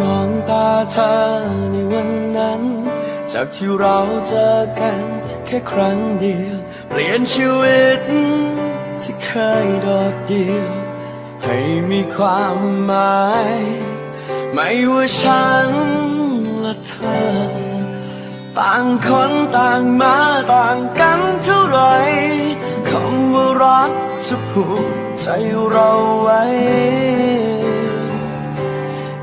มองตาเธอในวันนั้น จากที่เราเจอกันแค่ครั้งเดียว เปลี่ยนชีวิตที่เคยโดดเดี่ยว ให้มีความหมาย ไม่ว่าฉันและเธอ ต่างคนต่างมาต่างกันเท่าไหรคำว่ารักจะผูกใจเราไว้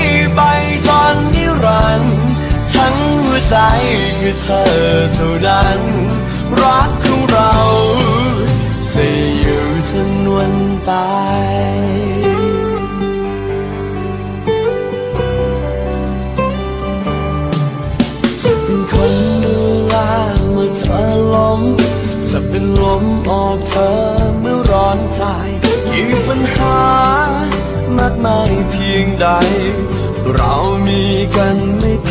ใจคือเธอเท่านั้น รักของเราจะอยู่จนวันตายจะเป็นคนดูแลเมื่อเธอล้มจะเป็นลมออกเธอเมื่อร้อนใจยิ่งปัญหามากมายเพียงใด เรามีกันไม่พ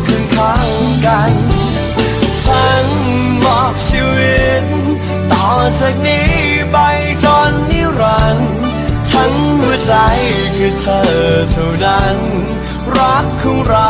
ใจคือเธอเท่านั้น รักของเรา